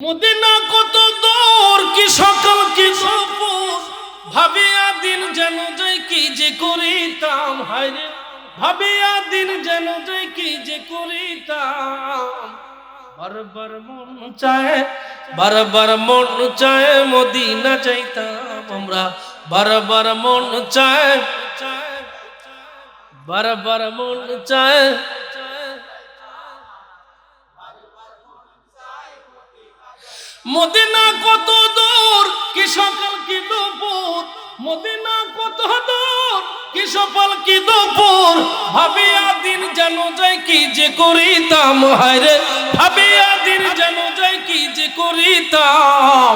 Medina কত দূর, কি সকাল, কি দুপুর? ভাবিয়া দিন যেন যাই কি যে করিতাম, হায়রে, ভাবিয়া দিন যেন যাই কি যে করিতাম। বারবার মন চায়, বারবার মন চায় মদিনা যাইতাম আমরা। বারবার মন চায়, বারবার মন চায় মদিনা কত দূর? কি সকাল, কি দুপুর? মদিনা কত দূর? কি সকাল, কি দুপুর? ভাবিয়া দিন যেন যাই কি যে করিতাম হায়রে ভাবিয়া দিন যেন যাই কি যে করিতাম।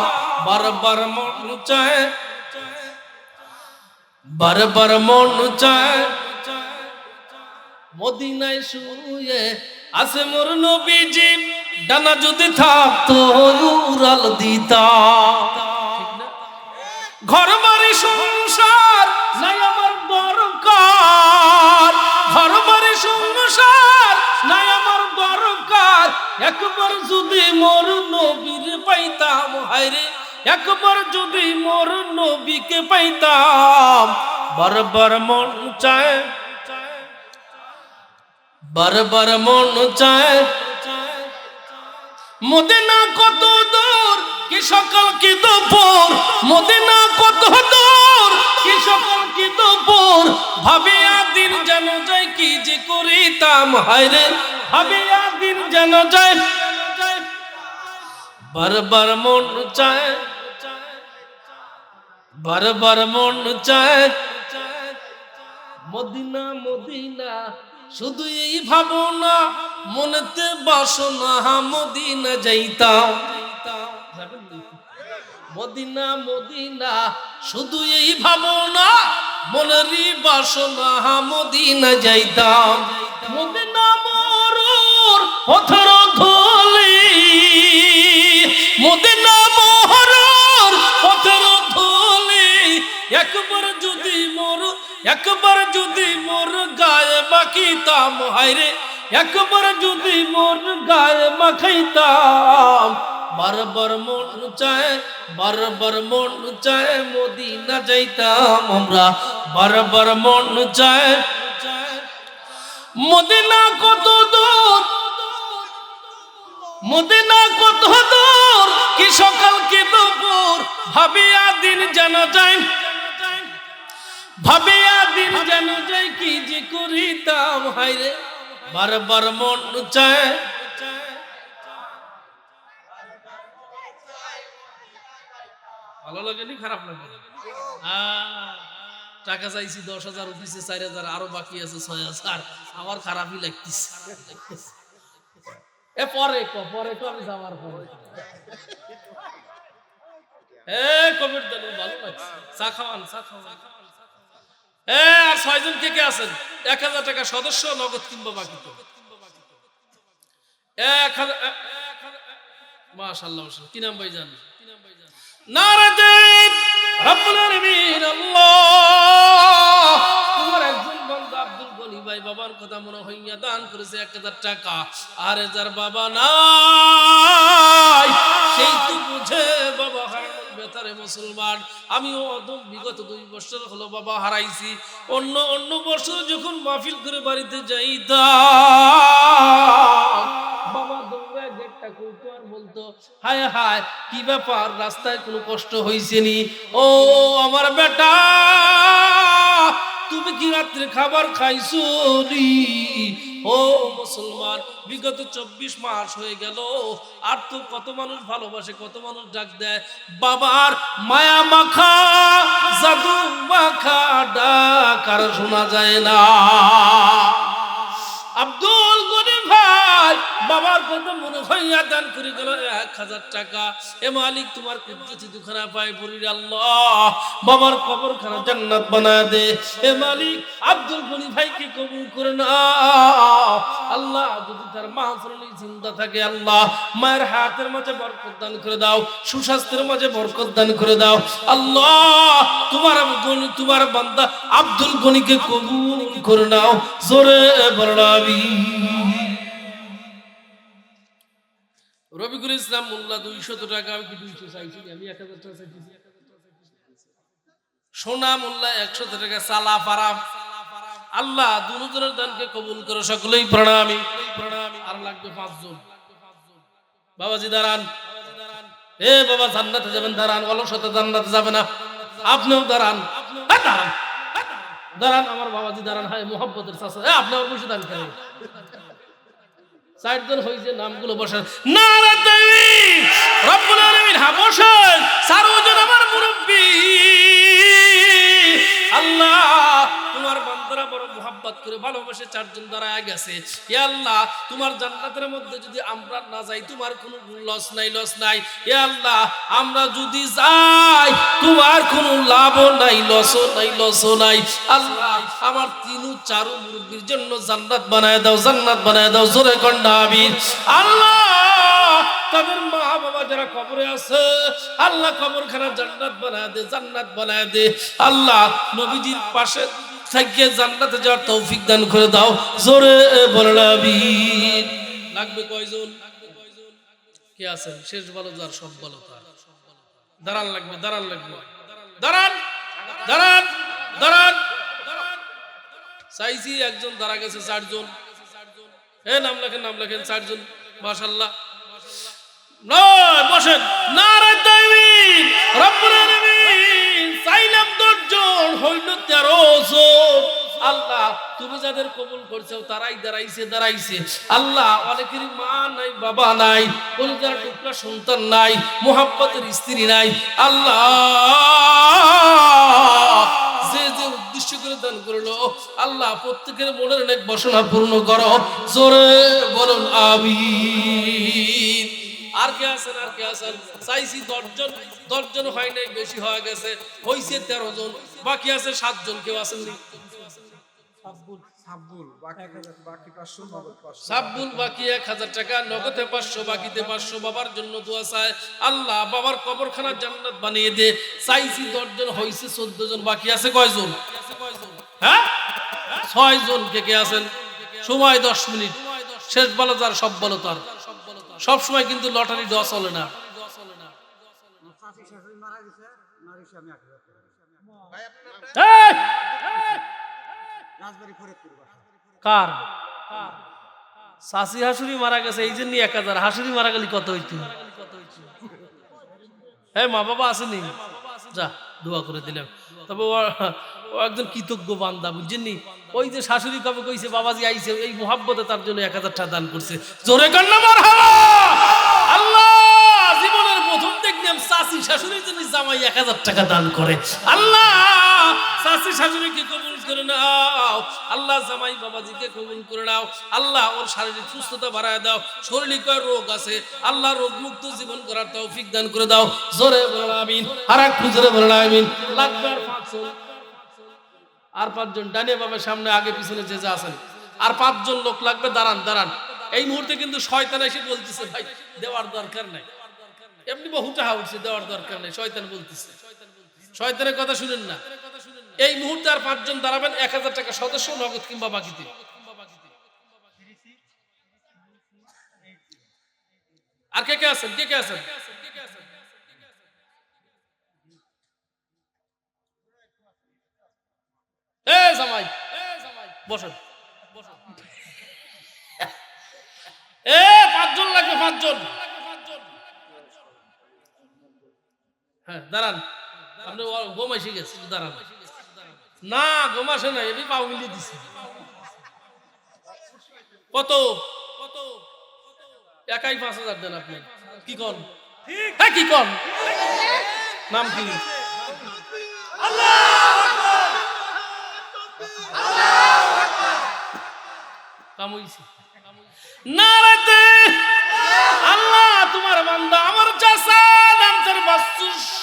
বারবার মন চায়, বারবার মন চায়। মদিনায় শুয়ে আছে মোর নবীজি। ডানা যদি থাকতো, উড়াল দিতা। ঘর বাড়ি সংসার নাই আমার দরকার। ঘর বাড়ি সংসার নাই আমার দরকার। একবার যদি মোর নবীর পাইতাম, হায়রে, একবার যদি মোর নবীকে পাইতাম, বারবার মন চায়, বারবার মন চায় মদিনা কত দূর? কি সকাল, কি দুপুর? মদিনা কত দূর? কি সকাল, কি দুপুর? ভাবিয়া দিন যেন যায়, কি যে করিতাম? হায়রে ভাবিয়া দিন যেন যায়, বারবার মন চায়, বারবার মন চায়। মদিনা মদিনা শুধু এই ভাবনা, মনেতে বাসনা, মদিনা যাইতাম। মদিনা মদিনা, শুধু এই ভাবনা, মনেরই বাসনা, মদিনা যাইতাম। মদিনা মরুর পথর ধলি, মদিনা মহরুর পথর ধলি, একবার যদি মোর, একবার যদি মোর মাখিতাম, হায়রে, একবার যদি গায়ে মাখাইতাম বারবার মন চায়, বারবার মন চায় যাইতাম আমরা। বারবার মন চায় কত দূর? মদিনা কত দূর? কি সকাল, কি দুপুর? ভাবিয়া দিন জানা যায় ভাবিয়া দিন যে হাইরে বারবার মন চায়। ভালো লাগেনি খারাপ লাগে টাকা চাইছি, দশ হাজার চার হাজার, আরও বাকি আছে, ছয় হাজার। আমার খারাপই লাগতেছে এ, পরে পরে তো আমি যাওয়ার পরে এ, কবির ভালো লাগছে। চা খাওয়ান চা খাওয়ান। আর ছয়জন কে কে আছেন? এক হাজার টাকা সদস্য, নগদ বাকি এক হাজার কি নাম ভাই জান বাবার কথা মনে হইয়া দান করেছে এক হাজার টাকা। আর যার বাবা নাই, সেই তো বুঝে বাবা মুসলমান। আমিও বিগত দুই বছর হলো বাবা হারাইছি। অন্য অন্য বছর যখন মাহফিল করে বাড়িতে যাইতাম হায় হায়, কি ব্যাপার? রাস্তায় কোনো কষ্ট হয়েছে নি? ও, আমার বেটা, তুমি কি রাত্রে খাবার খাইছো ও মুসলমান, বিগত চব্বিশ মাস হয়ে গেল, আর তো কত মানুষ ভালোবাসে, কত মানুষ ডাক দেয়, বাবার মায়া মাখা, জাদু মাখা ডাক, আর শোনা যায় না। আব্দুল গনি ভাই বাবার মনে হইয়া দান করে গেল, এক হাজার টাকা। এ মালিক, তোমার পাই বলির আল্লাহ, বাবার কবর জান্নাত দে। এ মালিক, আব্দুল গনি ভাইকে কবুল করে না আল্লাহ, যদি তার মাহফরলি চিন্তা থাকে, আল্লাহ, মায়ের হাতের মাঝে বরকত দান করে দাও, সুস্বাস্থ্যের মাঝে বরকত দান করে দাও। আল্লাহ, তোমার গনি, তোমার বান্দা আব্দুল গনিকে কবুল করে নাও। জোরে বর্ণাবি রবিকুল ইসলাম মোল্লা দুইশত টাকা, আমি কি দুইশো চাইছি? আমি এক হাজার টাকা চাইছি। সোনা মোল্লা একশো টাকা, সালা ফারাম। আল্লাহ দুজনের দানকে কবুল করে, সকলেই প্রণামী। প্রণামী আর লাগবে পাঁচজন। বাবাজি, দাঁড়ান। এ বাবা, জান্নাতে যাবেন, দাঁড়ান। অলসতে জান্নাতে যাবে না। আপনিও দাঁড়ান। দাঁড়ান। দাঁড়ান, আমার বাবাজি, দাঁড়ান। হায় মোহাম্মতের চাষা আপনি আমার বসে দাঁড়ান চারজন হয়েছে নামগুলো বসেন। না রব্বুল হ্যাঁ আমার মুরব্বী। আল্লাহ। বান্দারা বড় মোহাব্বত করে ভালোবাসে, চারজন দাঁড়ায় গেছে। এ আল্লাহ, তোমার জান্নাতের মধ্যে যদি আমরা না যাই, তোমার কোনো লস নাই লস নাই। এ আল্লাহ, আমরা যদি যাই, তোমার কোনো লাভও নাই, লসও নাই লসও নাই। আল্লাহ, আমার তিনু চারু মুরব্বীর জন্য জান্নাত বানায় দাও, জান্নাত বানায় দাও, জোরে কন্যা আমি আল্লাহ, তাদের মা বাবা যারা কবরে আছে, আল্লাহ কবরখানা জান্নাত বানায় দে, জান্নাত বানায় দে। আল্লাহ, নবীজির পাশে থেকে জান্নাতে যাওয়ার তৌফিক দান করে দাও। জোরে বলেন আমিন। লাগবে কয়জন? কে আছেন শেষ বলো যার সব বলো তার দাঁড়ান লাগবে দাঁড়ান লাগবে। দাঁড়ান দাঁড়ান দাঁড়ান। চাইছি একজন দাঁড়া গেছে, চারজন। এ, নাম লেখেন নাম লেখেন, চারজন। মাশাল্লাহ নয়, বসেন। নারে তাইবিন রব্বুল আলামিন। হইল তেরো আল্লাহ, তুমি যাদের কবুল করছ, তারাই দাঁড়াইছে দাঁড়াইছে। আল্লাহ, অনেকেরই মা নাই, বাবা নাই টুকরা সন্তান নাই, মোহাব্বতের স্ত্রী নাই। আল্লাহ, যে যে উদ্দেশ্য করে দান করল, আল্লাহ, প্রত্যেকের মনের অনেক বাসনা পূর্ণ করো। জোরে বলুন, আমিন। আর কে আছেন আর কে আছেন? চাইছি দশজন দশজন হয় নাই বেশি হয়ে গেছে। হইছে তেরো জন বাকি আছে সাতজন কেউ আসেননি সাব্বুল বাকি বাকি পাঁচশো নগদ পাঁচশো। সাব্বুল বাকি এক হাজার টাকা নগদে পাঁচশো বাকিতে পাঁচশো বাবার জন্য দোয়া চায়। আল্লাহ বাবার কবরখানা জান্নাত বানিয়ে দে। চাইছি দশজন হয়েছে চোদ্দ জন বাকি আছে কয়জন? হ্যাঁ? ছয় জন কে কে আছেন? সময় দশ মিনিট। শেষ বলো তার সব বলো তার। সব সময় কিন্তু লটারি ডস চলে না। কার? শাশি হাসুরি মারা গেছে এই জন্য এক হাজার। হাসুরি মারা গেলে কত হইতো? হ্যাঁ মা বাবা আসেনি? যা দোয়া করে দিলাম। তবে ও একজন কৃতজ্ঞ বান্দা বুঝছেননি ওই যে শাশুড়ি কবে কইছে বাবাজি আইছে এই মোহাব্বতে তার জন্য এক হাজার টাকা দান করছে। জোরে কান্না মার আল্লাহ এক হাজার টাকা দান করে। আল্লাহ শাশুড়িকে কবুল করে নাও? আল্লাহ জামাই বাবাজিকে কবুল করে নাও। আল্লাহ ওর শারীরিক সুস্থতা বাড়ায় দাও। রোগ আছে? আল্লাহ রোগ মুক্ত জীবন করার তৌফিক দান করে দাও। জোরে আর একটু জোরে আর পাঁচজন আর পাঁচজন ডানে বাবা সামনে আগে পিছনে যে যা আছেন। আর পাঁচজন লোক লাগবে, দাঁড়ান দাঁড়ান। এই মুহূর্তে কিন্তু শয়তান এসে বলতেছে, ভাই, দেওয়ার দরকার নাই। এমনি বহুটা উঠছে, দেওয়ার দরকার নেই, শয়তান বলতেছে। শয়তানের কথা শুনেন না। এই মুহূর্তে আর পাঁচজন দাঁড়াবেন, এক হাজার টাকা সদস্য, নগদ কিংবা বাকিতে। আর কে কে আছেন? কে কে আছেন? বসেন। এ, পাঁচজন লাগবে, পাঁচজন। হ্যাঁ গেছে দাঁড়ান। না আসে না এমনি পাও একাই পাঁচ হাজার দেন আপনি। কি কন? হ্যাঁ কি কন? আল্লাহ, তোমার বান্দা আমার চাচা নাম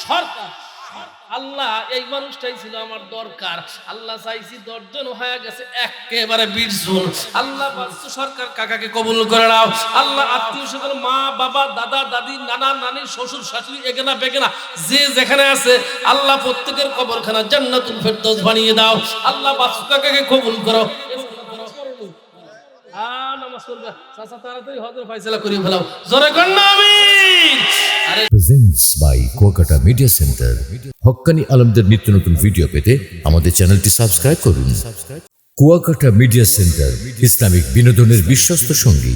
সরকার। আল্লাহ এই মানুষটাই ছিল আমার দরকার। আল্লাহ চাইছি দশজন হয়ে গেছে একেবারে বিশ জন আল্লাহ বাস্তু সরকার কাকাকে কবুল করে নাও। আল্লাহ আত্মীয় স্বজন মা বাবা দাদা দাদি নানা নানি শ্বশুর শাশুড়ি এগেনা বেগেনা যে যেখানে আছে আল্লাহ প্রত্যেকের কবরখানা জান্নাতুল ফেরদৌস বানিয়ে দাও। আল্লাহ বাস্তু কাকাকে কবুল করো। আ, নামাজ তাড়াতাড়ি ফয়সালা ফেলাও। জোরে কর প্রেজেন্টস বাই মিডিয়া সেন্টার আলমদের নিত্য নতুন ভিডিও পেতে আমাদের চ্যানেলটি সাবস্ক্রাইব করুন। কুয়াকাটা মিডিয়া সেন্টার ইসলামিক বিনোদনের বিশ্বস্ত সঙ্গী।